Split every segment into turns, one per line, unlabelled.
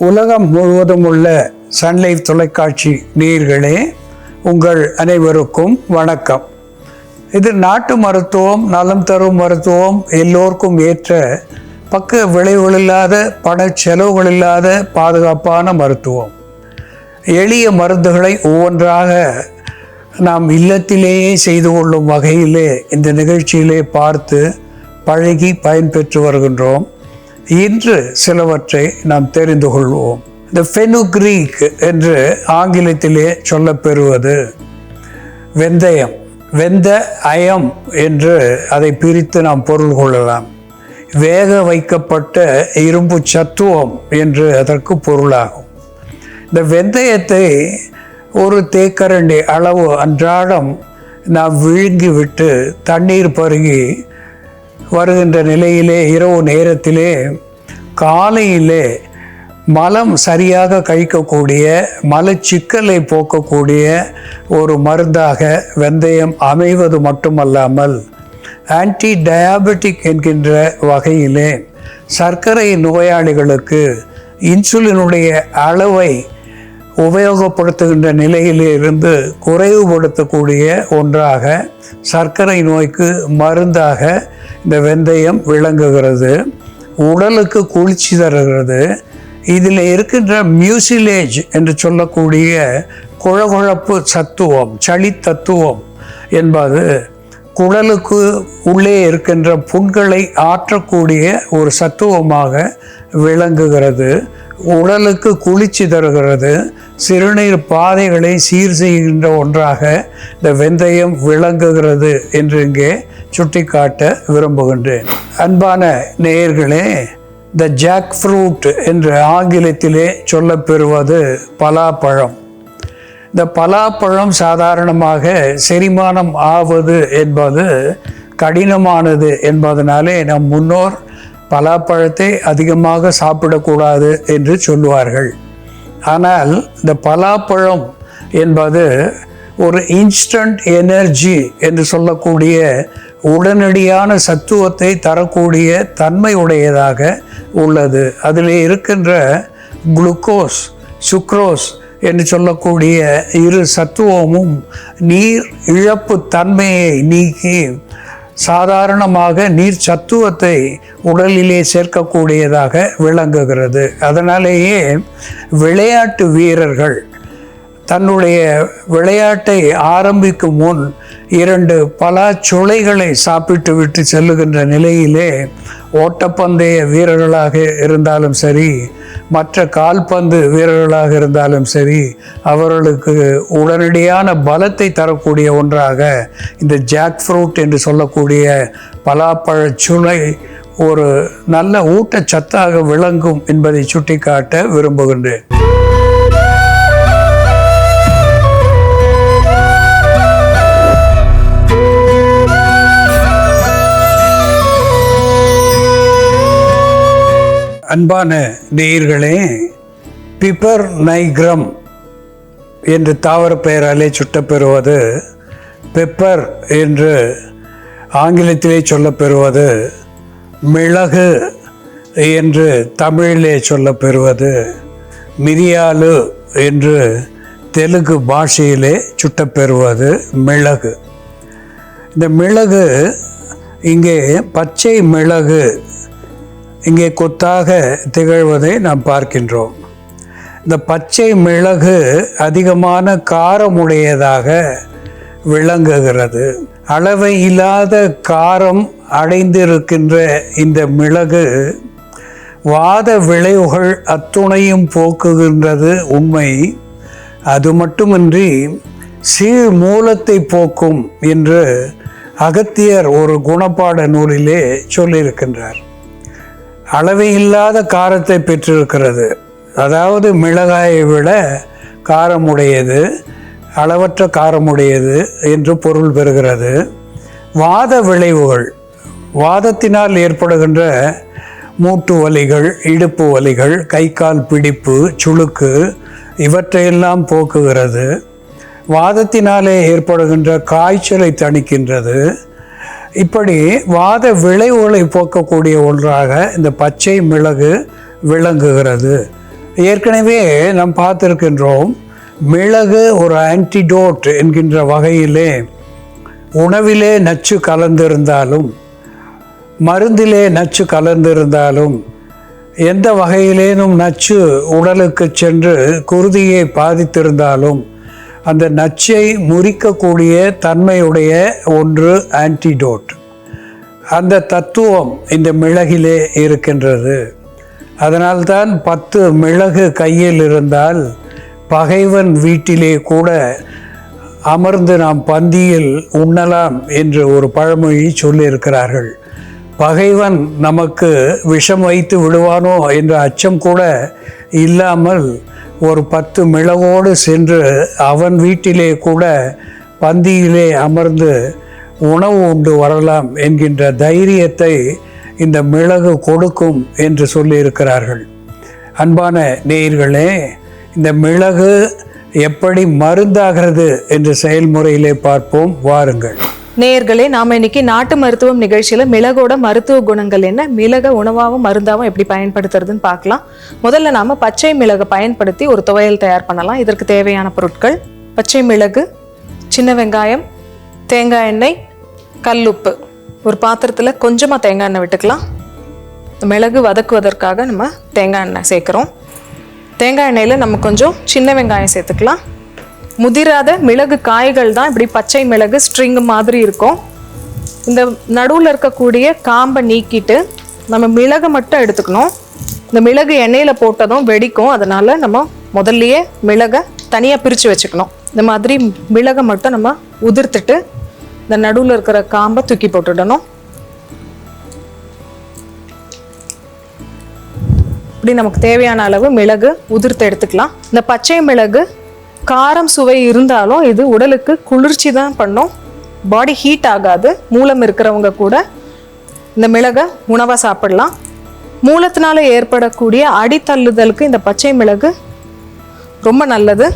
உலகம் முழுவதும் உள்ள சன்லைஃப் தொலைக்காட்சி நேர்களே உங்கள் அனைவருக்கும் வணக்கம். இது நாட்டு மருத்துவம் நலம் தரும் மருத்துவம் எல்லோருக்கும் ஏற்ற பக்க விளைவுகள் இல்லாத பண செலவுகள் இல்லாத பாதுகாப்பான மருத்துவம். எளிய மருந்துகளை ஒவ்வொன்றாக நாம் இல்லத்திலேயே செய்து கொள்ளும் வகையிலே இந்த நிகழ்ச்சியிலே பார்த்து பழகி பயன்பெற்று வருகின்றோம். இன்று சிலவற்றை நாம் தெரிந்து கொள்வோம். இந்த ஃபெனுக்ரீக் என்று ஆங்கிலத்திலே சொல்லப்பெறுவது வெந்தயம். வெந்த அயம் என்று அதை பிரித்து நாம் பொருள் கொள்ளலாம். வேக வைக்கப்பட்ட இரும்பு சத்துவம் என்று அதற்கு பொருளாகும். இந்த வெந்தயத்தை ஒரு தேக்கரண்டி அளவு அன்றாடம் நாம் விழுங்கி விட்டு தண்ணீர் பருகி வருகின்ற நிலையிலே இரவு நேரத்திலே காலையிலே மலம் சரியாக கழிக்கக்கூடிய மலச்சிக்கலை போக்கக்கூடிய ஒரு மருந்தாக வெந்தயம் அமைவது மட்டுமல்லாமல் ஆன்டி டயாபெட்டிக் என்கின்ற வகையிலே சர்க்கரை நோயாளிகளுக்கு இன்சுலினுடைய அளவை உபயோகப்படுத்துகின்ற நிலையிலே இருந்து குறைவுபடுத்தக்கூடிய ஒன்றாக சர்க்கரை நோய்க்கு மருந்தாக இந்த வெந்தயம் விளங்குகிறது உடலுக்கு குளிர்ச்சி தருகிறது. இதில் இருக்கின்ற மியூசிலேஜ் என்று சொல்லக்கூடிய குழகுழப்பு சத்துவம் சளி தத்துவம் என்பது குடலுக்கு உள்ளே இருக்கின்ற புண்களை ஆற்றக்கூடிய ஒரு சத்துவமாக விளங்குகிறது. உடலுக்கு குளிர்ச்சி தருகிறது. சிறுநீர் பாதைகளை சீர் செய்கின்ற ஒன்றாக இந்த வெந்தயம் விளங்குகிறது என்று இங்கே சுட்டிக்காட்ட விரும்புகின்றேன். அன்பான நேயர்களே த ஜாக் ஃப்ரூட் என்று ஆங்கிலத்திலே சொல்லப்பெறுவது பலாப்பழம். இந்த பலாப்பழம் சாதாரணமாக செரிமானம் ஆவது என்பது கடினமானது என்பதனாலே நம் முன்னோர் பலாப்பழத்தை அதிகமாக சாப்பிடக்கூடாது என்று சொல்லுவார்கள். ஆனால் இந்த பலாப்பழம் என்பது ஒரு இன்ஸ்டன்ட் எனர்ஜி என்று சொல்லக்கூடிய உடனடியான சத்துவத்தை தரக்கூடிய தன்மை உடையதாக உள்ளது. அதில் இருக்கின்ற குளுக்கோஸ் சுக்ரோஸ் என்று சொல்லக்கூடிய இரு சத்துவமும் நீர் இழப்பு தன்மையை நீக்கி சாதாரணமாக நீர் சத்துவத்தை உடலிலே சேர்க்கக்கூடியதாக விளங்குகிறது. அதனாலேயே விளையாட்டு வீரர்கள் தன்னுடைய விளையாட்டை ஆரம்பிக்கும் முன் இரண்டு பலாச்சுளைகளை சாப்பிட்டு விட்டு செல்லுகின்ற நிலையிலே ஓட்டப்பந்தய வீரர்களாக இருந்தாலும் சரி மற்ற கால்பந்து வீரர்களாக இருந்தாலும் சரி அவர்களுக்கு உடனடியான பலத்தை தரக்கூடிய ஒன்றாக இந்த ஜாக் ஃப்ரூட் என்று சொல்லக்கூடிய பலாப்பழச் சுளை ஒரு நல்ல ஊட்டச்சத்தாக விளங்கும் என்பதை சுட்டிக்காட்ட விரும்புகின்றேன். அன்பான நேயர்களே பிப்பர் நைக்ரம் என்று தாவர பெயராலே சுட்டப்பெறுவது பெப்பர் என்று ஆங்கிலத்திலே சொல்லப்பெறுவது மிளகு என்று தமிழிலே சொல்லப்பெறுவது மிரியாலு என்று தெலுங்கு பாஷையிலே சுட்டப்பெறுவது மிளகு. இந்த மிளகு இங்கே பச்சை மிளகு இங்கே கொத்தாக திகழ்வதை நாம் பார்க்கின்றோம். இந்த பச்சை மிளகு அதிகமான காரமுடையதாக விளங்குகிறது. அளவை இல்லாத காரம் அடைந்திருக்கின்ற இந்த மிளகு வாத விளைவுகள் அத்துணையும் போக்குகின்றது உண்மை. அது மட்டுமின்றி சீழ் மூலத்தை போக்கும் என்று அகத்தியர் ஒரு குணப்பாட நூலிலே சொல்லியிருக்கின்றார். அளவை இல்லாத காரத்தை பெற்றிருக்கிறது. அதாவது மிளகாயை விட காரமுடையது அளவற்ற காரமுடையது என்று பொருள் பெறுகிறது. வாத விளைவுகள். வாதத்தினால் ஏற்படுகின்ற மூட்டு வலிகள் இடுப்பு வலிகள் கை கால் பிடிப்பு சுளுக்கு இவற்றையெல்லாம் போக்குகிறது. வாதத்தினாலே ஏற்படுகின்ற காய்ச்சலை தணிக்கின்றது. இப்படி வாத விளைவுகளை போக்கக்கூடிய ஒன்றாக இந்த பச்சை மிளகு விளங்குகிறது. ஏற்கனவே நாம் பார்த்துருக்கின்றோம் மிளகு ஒரு ஆன்டிடோட் என்கின்ற வகையிலே உணவிலே நச்சு கலந்திருந்தாலும் மருந்திலே நச்சு கலந்திருந்தாலும் எந்த வகையிலேனும் நச்சு உடலுக்கு சென்று குருதியை பாதித்திருந்தாலும் அந்த நச்சை முறிக்கக்கூடிய தன்மையுடைய ஒன்று ஆன்டிடோட் அந்த தத்துவம் இந்த மிளகிலே இருக்கின்றது. அதனால்தான் பத்து மிளகு கையில் இருந்தால் பகைவன் வீட்டிலே கூட அமர்ந்து நாம் பந்தியில் உண்ணலாம் என்று ஒரு பழமொழி சொல்லியிருக்கிறார்கள். பகைவன் நமக்கு விஷம் வைத்து விடுவானோ என்ற அச்சம் கூட இல்லாமல் ஒரு பத்து மிளகோடு சென்று அவன் வீட்டிலே கூட பந்தியிலே அமர்ந்து உணவு உண்டு வரலாம் என்கின்ற தைரியத்தை இந்த மிளகு கொடுக்கும் என்று சொல்லியிருக்கிறார்கள். அன்பான நேயர்களே இந்த மிளகு எப்படி மருந்தாகிறது என்ற செயல்முறையிலே பார்ப்போம். வாருங்கள்.
நேயர்களே நாம் இன்னைக்கு நாட்டு மருத்துவம் நிகழ்ச்சியில் மிளகோட மருத்துவ குணங்கள் என்ன மிளக உணவாகவும் மருந்தாகவும் எப்படி பயன்படுத்துறதுன்னு பார்க்கலாம். முதல்ல நாம் பச்சை மிளகை பயன்படுத்தி ஒரு துவையல் தயார் பண்ணலாம். இதற்கு தேவையான பொருட்கள் பச்சை மிளகு சின்ன வெங்காயம் தேங்காய் எண்ணெய் கல்லுப்பு ஒரு பாத்திரத்தில் கொஞ்சமாக தேங்காய் எண்ணெய் விட்டுக்கலாம். மிளகு வதக்குவதற்காக நம்ம தேங்காய் எண்ணெய் சேர்க்குறோம். தேங்காய் எண்ணெயில் நம்ம கொஞ்சம் சின்ன வெங்காயம் சேர்த்துக்கலாம். முதிராத மிளகு காய்கள் தான் இப்படி பச்சை மிளகு ஸ்ட்ரிங் மாதிரி இருக்கும். இந்த நடுவில் இருக்கக்கூடிய காம்பை நீக்கிட்டு நம்ம மிளகு மட்டும் எடுத்துக்கணும். இந்த மிளகு எண்ணெயில் போட்டதும் வெடிக்கும். அதனால் நம்ம முதல்லையே மிளகை தனியாக பிரித்து வச்சுக்கணும். இந்த மாதிரி மிளகை மட்டும் நம்ம உதிர்த்துட்டு இந்த நடுவில் இருக்கிற காம்பை தூக்கி போட்டுடணும். இப்படி நமக்கு தேவையான அளவு மிளகு உதிர்த்து எடுத்துக்கலாம். இந்த பச்சை மிளகு காரம் சுவை இருந்தாலும் இது உடலுக்கு குளிர்ச்சி தான் பண்ணும். பாடி ஹீட் ஆகாது. மூலம் இருக்கிறவங்க கூட இந்த மிளகை உணவாக சாப்பிடலாம். மூலத்தினால ஏற்படக்கூடிய அடித்தள்ளுதலுக்கு இந்த பச்சை மிளகு ரொம்ப நல்லது.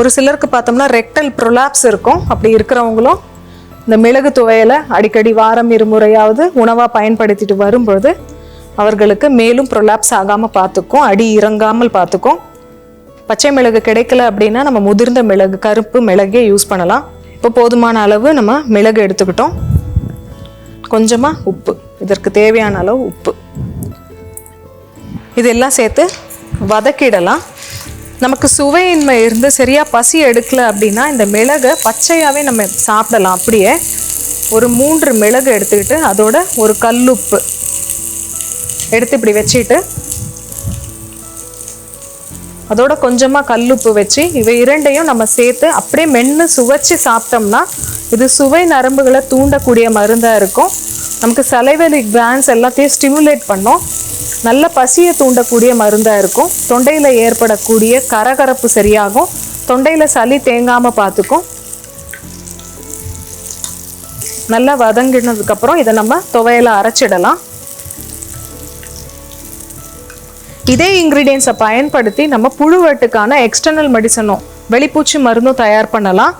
ஒரு சிலருக்கு பார்த்தோம்னா ரெக்டல் ப்ரொலாப்ஸ் இருக்கும். அப்படி இருக்கிறவங்களும் இந்த மிளகு துவையலை அடிக்கடி வாரம் இருமுறையாவது உணவாக பயன்படுத்திட்டு வரும்பொழுது அவர்களுக்கு மேலும் ப்ரொலாப்ஸ் ஆகாமல் பார்த்துக்கும் அடி இறங்காமல் பார்த்துக்கும். பச்சை மிளகு கிடைக்கல அப்படின்னா நம்ம முதிர்ந்த மிளகு கருப்பு மிளகே யூஸ் பண்ணலாம். இப்போ போதுமான அளவு நம்ம மிளகு எடுத்துக்கிட்டோம். கொஞ்சமாக உப்பு. இதற்கு தேவையான அளவு உப்பு. இதெல்லாம் சேர்த்து வதக்கிடலாம். நமக்கு சுவையின்மை இருந்து சரியாக பசி எடுக்கல அப்படின்னா இந்த மிளகை பச்சையாகவே நம்ம சாப்பிடலாம். அப்படியே ஒரு மூன்று மிளகு எடுத்துக்கிட்டு அதோட ஒரு கல்லுப்பு எடுத்து இப்படி வச்சுட்டு அதோட கொஞ்சமாக கல்லுப்பு வச்சு இவை இரண்டையும் நம்ம சேர்த்து அப்படியே மென்று சுவைச்சு சாப்பிட்டோம்னா இது சுவை நரம்புகளை தூண்டக்கூடிய மருந்தாக இருக்கும். நமக்கு சலைவலி கிளான்ஸ் எல்லாத்தையும் ஸ்டிமுலேட் பண்ணும். நல்ல பசியை தூண்டக்கூடிய மருந்தாக இருக்கும். தொண்டையில் ஏற்படக்கூடிய கரகரப்பு சரியாகும். தொண்டையில் சளி தேங்காமல் பார்த்துக்கும். நல்லா வதங்கினதுக்கப்புறம் இதை நம்ம துவையில் அரைச்சிடலாம். இதே இன்க்ரீடியன்ஸை பயன்படுத்தி நம்ம புழுவெட்டுக்கான எக்ஸ்டர்னல் மெடிசனும் வெளிப்பூச்சி மருந்தும் தயார் பண்ணலாம்.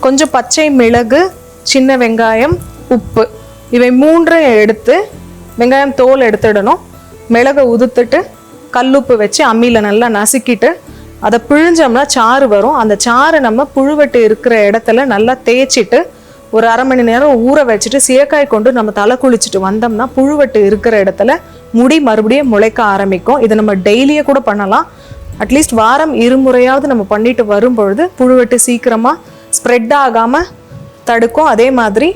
கொஞ்சம் பச்சை மிளகு சின்ன வெங்காயம் உப்பு. இவை மூன்றையும் எடுத்து வெங்காயம் தோல் எடுத்துடணும். மிளகை உதுத்துட்டு கல்லுப்பு வச்சு அம்மியில் நல்லா நசுக்கிட்டு அதை பிழிஞ்சோம்னா சாறு வரும். அந்த சாறு நம்ம புழுவெட்டு இருக்கிற இடத்துல நல்லா தேய்ச்சிட்டு ஒரு அரை மணி நேரம் ஊற வச்சுட்டு சீயக்காய் கொண்டு நம்ம தலை குளிச்சுட்டு வந்தோம்னா புழுவட்டு இருக்கிற இடத்துல முடி மறுபடியும் முளைக்க ஆரம்பிக்கும். இதை நம்ம டெய்லியே கூட பண்ணலாம். அட்லீஸ்ட் வாரம் இருமுறையாவது நம்ம பண்ணிட்டு வரும்பொழுது புழுவெட்டு சீக்கிரமாக ஸ்ப்ரெட் ஆகாமல் தடுக்கும். அதே மாதிரி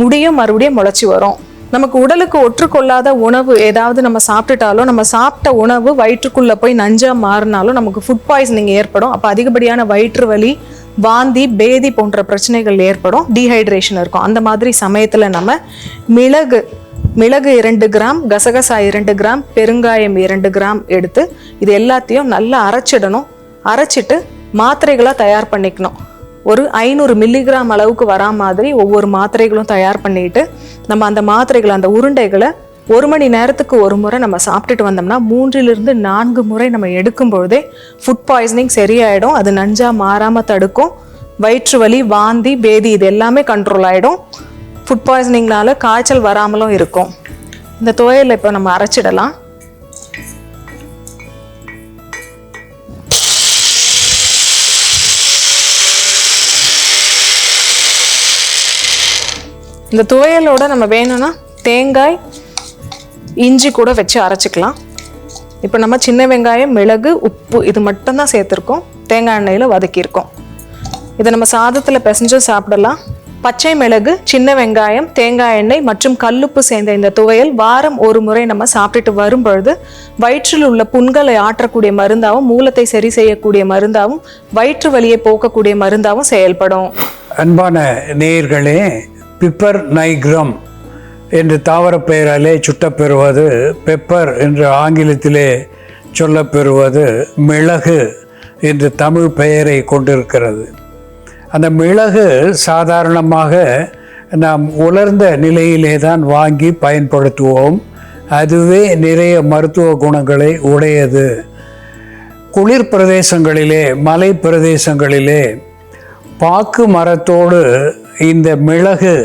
முடியும் மறுபடியும் முளைச்சி வரும். நமக்கு உடலுக்கு ஒற்றுக்கொள்ளாத உணவு ஏதாவது நம்ம சாப்பிட்டுட்டாலும் நம்ம சாப்பிட்ட உணவு வயிற்றுக்குள்ளே போய் நஞ்சாக மாறினாலும் நமக்கு ஃபுட் பாய்சனிங் ஏற்படும். அப்போ அதிகப்படியான வயிற்று வலி வாந்தி பேதி போன்ற பிரச்சனைகள் ஏற்படும். டீஹைட்ரேஷன் இருக்கும். அந்த மாதிரி சமயத்தில் நம்ம மிளகு மிளகு இரண்டு கிராம் கசகசா இரண்டு கிராம் பெருங்காயம் இரண்டு கிராம் எடுத்து இது எல்லாத்தையும் நல்லா அரைச்சிடணும். அரைச்சிட்டு மாத்திரைகளாக தயார் பண்ணிக்கணும். ஒரு ஐநூறு மில்லிகிராம் அளவுக்கு வரா மாதிரி ஒவ்வொரு மாத்திரைகளும் தயார் பண்ணிட்டு நம்ம அந்த மாத்திரைகளை அந்த உருண்டைகளை ஒரு மணி நேரத்துக்கு ஒரு முறை நம்ம சாப்பிட்டுட்டு வந்தோம்னா மூன்றிலிருந்து நான்கு முறை நம்ம எடுக்கும் பொழுதே ஃபுட் பாய்சனிங் சரியாயிடும். அது நஞ்சாக மாறாமல் தடுக்கும். வயிற்று வலி வாந்தி பேதி இது எல்லாமே கண்ட்ரோல் ஆகிடும் ஃபுட் பாய்சனிங்னால காய்ச்சல் வராமலும் இருக்கும். இந்த துவையலை இப்போ நம்ம அரைச்சிடலாம். இந்த துவையலோட நம்ம வேணும்னா தேங்காய் இஞ்சி கூட வச்சு அரைச்சிக்கலாம். இப்போ நம்ம சின்ன வெங்காயம் மிளகு உப்பு இது மட்டும்தான் சேர்த்துருக்கோம். தேங்காய் எண்ணெயில் வதக்கியிருக்கோம். இதை நம்ம சாதத்தில் பிசைஞ்சும் சாப்பிடலாம். பச்சை மிளகு சின்ன வெங்காயம் தேங்காய் எண்ணெய் மற்றும் கல்லுப்பு சேர்ந்த இந்த துவையல் வாரம் ஒரு முறை நம்ம சாப்பிட்டுட்டு வரும்பொழுது வயிற்றில் உள்ள புண்களை ஆற்றக்கூடிய மருந்தாகவும் மூலத்தை சரி செய்யக்கூடிய மருந்தாகவும் வயிற்று வலியை போக்கக்கூடிய மருந்தாகவும் செயல்படும்.
அன்பான நேயர்களே பிப்பர் நைக்ரம் என்று தாவரப் பெயராலே சுட்டப்பெறுவது பெப்பர் என்று ஆங்கிலத்திலே சொல்லப்பெறுவது மிளகு என்று தமிழ் பெயரை கொண்டிருக்கிறது. அந்த மிளகு சாதாரணமாக நாம் உலர்ந்த நிலையிலே தான் வாங்கி பயன்படுத்துவோம். அதுவே நிறைய மருத்துவ குணங்களை உடையது. குளிர் பிரதேசங்களிலே மலை பிரதேசங்களிலே பாக்கு மரத்தோடு இந்த மிளகு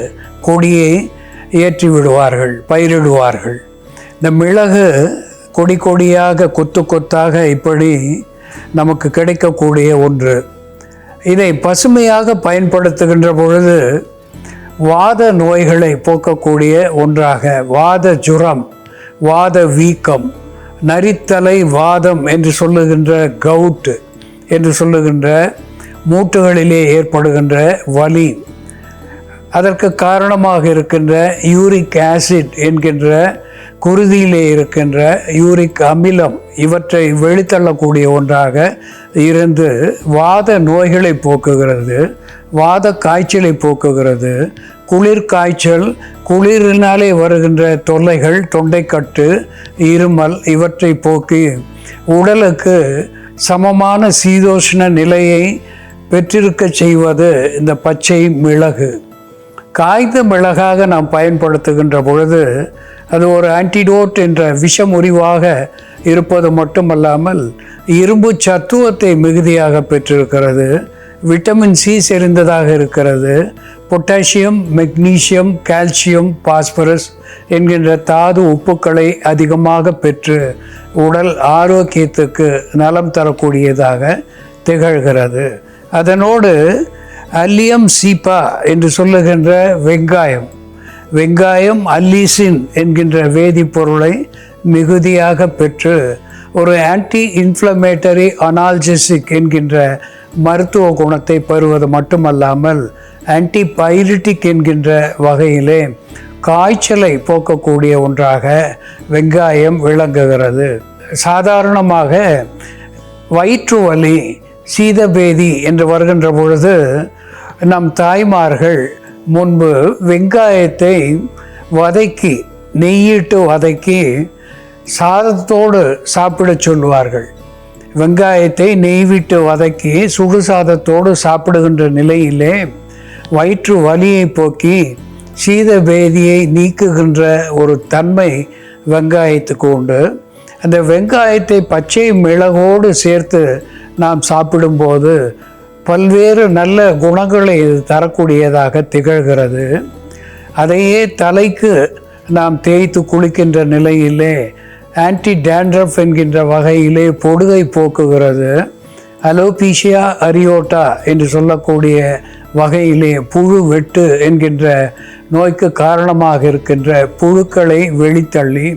கொடியை ஏற்றி விடுவார்கள் பயிரிடுவார்கள். இந்த மிளகு கொடி கொடியாக கொத்து கொத்தாக இப்படி நமக்கு கிடைக்கக்கூடிய ஒன்று. இதை பசுமையாக பயன்படுத்துகின்ற பொழுது வாத நோய்களை போக்கக்கூடிய ஒன்றாக வாத ஜுரம் வாத வீக்கம் நரித்தலை வாதம் என்று சொல்லுகின்ற கவுட் என்று சொல்லுகின்ற மூட்டுகளிலே ஏற்படுகின்ற வலி அதற்கு காரணமாக இருக்கின்ற யூரிக் ஆசிட் என்கின்ற குருதியிலே இருக்கின்ற யூரிக் அமிலம் இவற்றை வெளித்தள்ளக்கூடிய ஒன்றாக இருந்து வாத நோய்களை போக்குகிறது வாத காய்ச்சலை போக்குகிறது. குளிர் காய்ச்சல் குளிரினாலே வருகின்ற தொல்லைகள் தொண்டைக்கட்டு இருமல் இவற்றை போக்கி உடலுக்கு சமமான சீதோஷ்ண நிலையை பெற்றிருக்க செய்வது இந்த பச்சை மிளகு. காய்ந்த மிளகாக நாம் பயன்படுத்துகின்ற பொழுது அது ஒரு ஆன்டிடோட் என்ற விஷமுறிவாக இருப்பது மட்டுமல்லாமல் இரும்பு சத்துவத்தை மிகுதியாக பெற்றிருக்கிறது விட்டமின் சி செறிந்ததாக இருக்கிறது பொட்டாசியம் மெக்னீசியம் கால்சியம் பாஸ்பரஸ் என்கின்ற தாது உப்புக்களை அதிகமாக பெற்று உடல் ஆரோக்கியத்துக்கு நலம் தரக்கூடியதாக திகழ்கிறது. அதனோடு அல்லியம் சீப்பா என்று சொல்லுகின்ற வெங்காயம். வெங்காயம் அல்லீசின் என்கின்ற வேதிப்பொருளை மிகுதியாக பெற்று ஒரு ஆன்டி இன்ஃப்ளமேட்டரி அனால்ஜெசிக் என்கின்ற மருத்துவ குணத்தை பெறுவது மட்டுமல்லாமல் ஆன்டி பைரிட்டிக் என்கின்ற வகையிலே காய்ச்சலை போக்கக்கூடிய ஒன்றாக வெங்காயம் விளங்குகிறது. சாதாரணமாக வயிற்று வலி சீதபேதி என்று வருகின்ற பொழுது நம் தாய்மார்கள் முன்பு வெங்காயத்தை வதக்கி நெய்யிட்டு வதக்கி சாதத்தோடு சாப்பிடச் சொல்வார்கள் வெங்காயத்தை நெய் விட்டு வதக்கி சுடு சாதத்தோடு சாப்பிடுகின்ற நிலையிலே வயிற்று வலியை போக்கி சீத பேதியை நீக்குகின்ற ஒரு தன்மை வெங்காயத்துக்கு உண்டு. அந்த வெங்காயத்தை பச்சை மிளகோடு சேர்த்து நாம் சாப்பிடும்போது பல்வேறு நல்ல குணங்களை இது தரக்கூடியதாக திகழ்கிறது. அதையே தலைக்கு நாம் தேய்த்து குளிக்கின்ற நிலையிலே ஆன்டி டேண்ட்ரஃப் என்கின்ற வகையிலே பொடுகை போக்குகிறது. அலோபீஷியா அரியோட்டா என்று சொல்லக்கூடிய வகையிலே புழு வெட்டு என்கின்ற நோய்க்கு காரணமாக இருக்கின்ற புழுக்களை வெளித்தள்ளி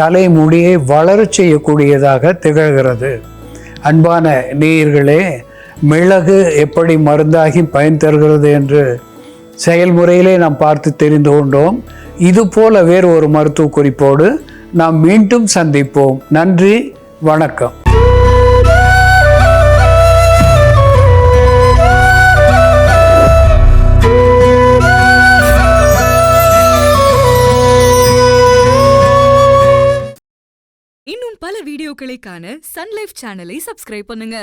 தலைமுடியை வளரச் செய்யக்கூடியதாக திகழ்கிறது. அன்பான நேயர்களே மிளகு எப்படி மருந்தாகி பயன் தருகிறது என்று செயல்முறையிலே நாம் பார்த்து தெரிந்து கொண்டோம். இது போல வேறு ஒரு மருத்துவ குறிப்போடு நாம் மீண்டும் சந்திப்போம். நன்றி வணக்கம்.
இன்னும் பல வீடியோக்களை காண சன்லைஃப் சேனலை சப்ஸ்கிரைப் பண்ணுங்க.